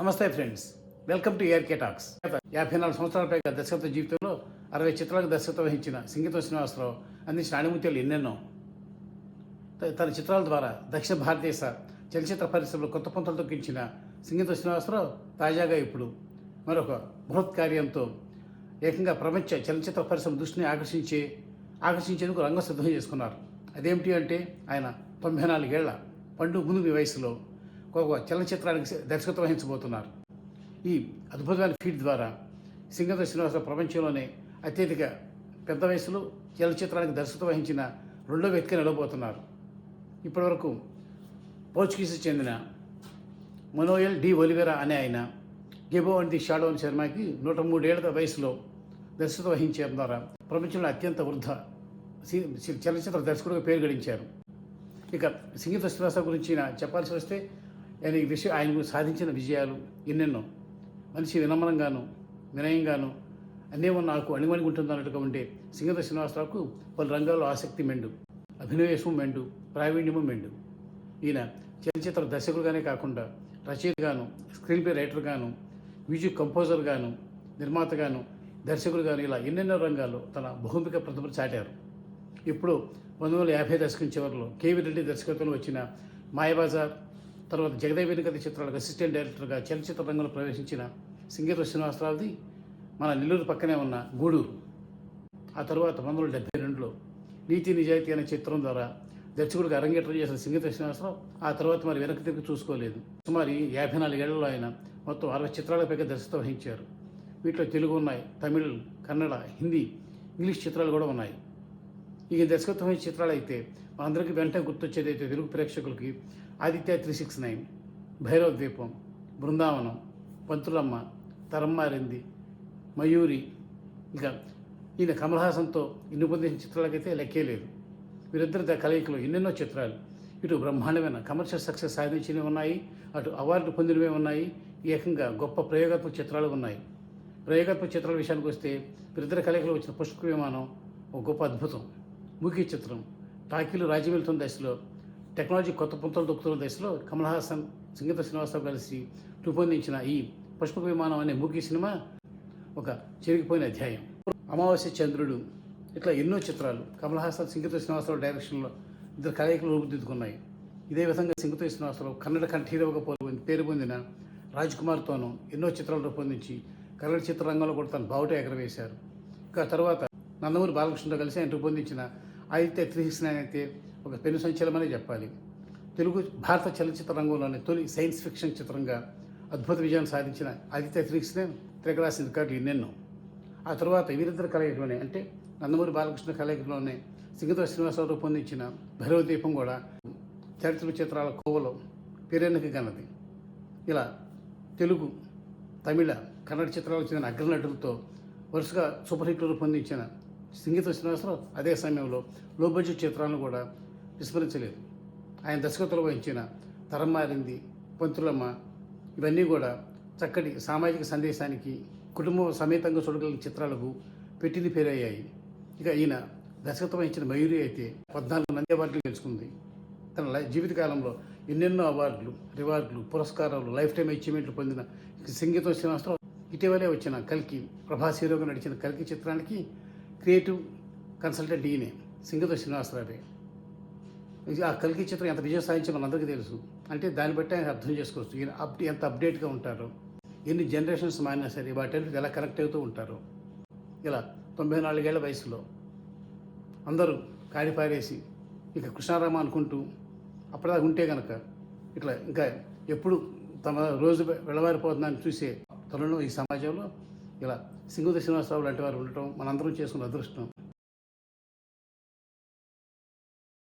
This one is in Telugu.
నమస్తే friends. Welcome to ARK talks. యాభై నాలుగు సంవత్సరాల పైగా దర్శకత్వ జీవితంలో అరవై చిత్రాలకు దర్శకత్వం వహించిన సింగీతం శ్రీనివాసరావు అందించిన ఆణిముత్యాలు ఎన్నెన్నో. తన చిత్రాల ద్వారా దక్షిణ భారతదేశ చలచిత్ర పరిశ్రమలో కొత్త పంతలు తొక్కించిన సింగీతం శ్రీనివాసరావు తాజాగా ఇప్పుడు మరొక బృహత్ కార్యంతో ఏకంగా ప్రపంచ చలచిత్ర పరిశ్రమ దృష్టిని ఆకర్షించే ఆకర్షించేందుకు రంగం సిద్ధం చేసుకున్నారు. అదేమిటి అంటే ఆయన తొంభై నాలుగేళ్ళ పండు మునుగు వయసులో చలనచిత్రానికి దర్శకత్వం వహించబోతున్నారు. ఈ అద్భుతమైన ఫీడ్ ద్వారా సింగత శ్రీనివాసరావు ప్రపంచంలోనే అత్యధిక పెద్ద వయసులో చలనచిత్రానికి దర్శకత్వం వహించిన రెండో వ్యక్తిగా నిలవబోతున్నారు. ఇప్పటివరకు పోర్చుగీస్ చెందిన మనోయల్ డి ఒలివెరా అనే ఆయన గెబో అండ్ ది షాడో అని శర్మకి నూట మూడేళ్ళ వయసులో దర్శకత్వం వహించడం ద్వారా ప్రపంచంలో అత్యంత వృద్ధ సి- చలనచిత్ర దర్శకుడిగా పేరు గడించారు. ఇక సింగీత శ్రీనివాస గురించి చెప్పాల్సి వస్తే ఆయన ఈ విషయం ఆయన సాధించిన విజయాలు ఎన్నెన్నో. మనిషి వినమ్రంగాను వినయంగాను అన్నేమో నాకు అణిమణిగుంటుంది అన్నట్టుగా ఉండే సంగీత శ్రీనివాసరావుకు పలు రంగాల్లో ఆసక్తి మెండు అభినవేశము మెండు ప్రావీణ్యము మెండు. ఈయన చలనచిత్ర దర్శకులుగానే కాకుండా రచయితగాను స్క్రీన్ ప్లే రైటర్గాను మ్యూజిక్ కంపోజర్గాను నిర్మాతగాను దర్శకుడుగాను ఇలా ఎన్నెన్నో రంగాల్లో తన బహుమిక ప్రతిభ చాటారు. ఇప్పుడు పంతొమ్మిది వందల యాభై దశకం చివరిలో కేవీ రెడ్డి దర్శకత్వంలో వచ్చిన మాయబజార్ తర్వాత జగదేవ్ వెనుకటి చిత్రాలకు అసిస్టెంట్ డైరెక్టర్గా చలనచిత్ర రంగంలో ప్రవేశించిన సింగేశ్వర శ్రీనివాసరావుది మన నెల్లూరు పక్కనే ఉన్న గూడూరు. ఆ తర్వాత పంతొమ్మిది వందల డెబ్బై రెండులో నీతి నిజాయితీ అనే చిత్రం ద్వారా దర్శకుడిగా అరంగేట్రం చేసిన సింగత శ్రీనివాసరావు ఆ తర్వాత మరి వెనక్కి తిరిగి చూసుకోలేదు. సుమారు యాభై నాలుగేళ్ళలో ఆయన మొత్తం అరవై చిత్రాల పైగా దర్శకత్వం వహించారు. వీటిలో తెలుగు ఉన్నాయి తమిళ్ కన్నడ హిందీ ఇంగ్లీష్ చిత్రాలు కూడా ఉన్నాయి. ఈ దర్శకత్వం వహించిన చిత్రాలు అయితే మనందరికీ వెంటనే గుర్తొచ్చేది అయితే తెలుగు ప్రేక్షకులకి Aditya three six nine Bhairava Dweepam Brindavanam Panthulamma తరమ్మారింది Mayuri. ఇంకా ఈయన కమల్ హాసన్తో ఇన్ని పొందిన చిత్రాలకైతే లెక్కే లేదు. వీరిద్దరి ద- కలయికలో ఎన్నెన్నో చిత్రాలు. ఇటు బ్రహ్మాండమైన కమర్షియల్ సక్సెస్ సాధించినవి ఉన్నాయి. అటు అవార్డు పొందినవి ఉన్నాయి. ఏకంగా గొప్ప ప్రయోగాత్మక చిత్రాలు ఉన్నాయి. ప్రయోగాత్మక చిత్రాల విషయానికి వస్తే వీరిద్దరి కలయికలో వచ్చిన పుష్ప విమానం ఒక గొప్ప అద్భుతం. ముఖ్య చిత్రం. టాకీలు రాజ్యం వెళ్తున్న దశలో టెక్నాలజీ కొత్త పుంతలు దొక్కుతున్న దశలో కమల్ హాసన్ సంగీత శ్రీనివాసరావు కలిసి రూపొందించిన ఈ పుష్పక విమానం అనే మూకీ సినిమా ఒక చెరిగిపోయిన అధ్యాయం. అమావాస్య చంద్రుడు ఇట్లా ఎన్నో చిత్రాలు కమల్ హాసన్ సంగీత శ్రీనివాసరావు డైరెక్షన్లో ఇద్దరు కలయికలు రూపుదిద్దుకున్నాయి. ఇదే విధంగా సంగీత శ్రీనివాసరావు కన్నడ కంఠీరవగా పోలు పేరు పొందిన రాజ్ కుమార్తోనూ ఎన్నో చిత్రాలు రూపొందించి కన్నడ చిత్రరంగంలో కూడా తన బావుట ఎగరవేశారు. ఇక తర్వాత నందమూరి బాలకృష్ణతో కలిసి ఆయన రూపొందించిన ఆదిత్య త్రీ అయితే ఒక పెను సంచలనమనే చెప్పాలి. తెలుగు భారత చలనచిత్ర రంగంలోని తొలి సైన్స్ ఫిక్షన్ చిత్రంగా అద్భుత విజయం సాధించిన ఆదిత్య త్రీ సిక్స్ నైన్ తిరగరాసిన ఎన్నెన్నో. ఆ తర్వాత వీరిద్దరు కలయికలోనే అంటే నందమూరి బాలకృష్ణ కలయికలోనే సింగతో శ్రీనివాసరావు రూపొందించిన భైరవ దీపం కూడా చరిత్ర చిత్రాల కోవలో పేరెన్నిక గన్నది ఇలా తెలుగు తమిళ కన్నడ చిత్రాలకు చెందిన అగ్రనటులతో వరుసగా సూపర్ హిట్లు రూపొందించిన సంగీత శ్రీనివాసరావు అదే సమయంలో లో బడ్జెట్ చిత్రాలను కూడా విస్మరించలేదు. ఆయన దర్శకత్వం వహించిన తరం మారింది పంతులమ్మ ఇవన్నీ కూడా చక్కటి సామాజిక సందేశానికి కుటుంబం సమేతంగా చూడగలిగిన చిత్రాలకు పెట్టింది పేరయ్యాయి. ఇక ఈయన దర్శకత్వం వహించిన మయూరి అయితే పద్నాలుగు నంది అవార్డులు గెలుచుకుంది. తన జీవితకాలంలో ఎన్నెన్నో అవార్డులు రివార్డులు పురస్కారాలు లైఫ్ టైం అచీవ్మెంట్లు పొందిన సంగీతం శ్రీనివాసరావు ఇటీవలే వచ్చిన కల్కి ప్రభాస్ హీరోగా నడిచిన కల్కి చిత్రానికి క్రియేటివ్ కన్సల్టెంట్ ఈయనే సింగతో శ్రీనివాసరావే ఇది ఆ కల్కి చిత్రం ఎంత విజయం సాధించి మనందరికీ తెలుసు. అంటే దాన్ని బట్టి ఆయన అర్థం చేసుకోవచ్చు. ఈయన అప్ ఎంత అప్డేట్గా ఉంటారు ఎన్ని జనరేషన్స్ మారినా సరే వాటి ఎలా కనెక్ట్ అవుతూ ఉంటారు. ఇలా తొంభై నాలుగేళ్ళ వయసులో అందరూ కాడిపారేసి ఇక కృష్ణారామ అనుకుంటూ అప్పటిదాకా ఉంటే కనుక ఇట్లా ఇంకా ఎప్పుడు తమ రోజు వెళ్ళవారిపోతుందని చూసే తరుణం ఈ సమాజంలో ఇలా సింగుద శ్రీనివాసరావు లాంటి వారు ఉండటం మనందరం చేసుకున్న అదృష్టం.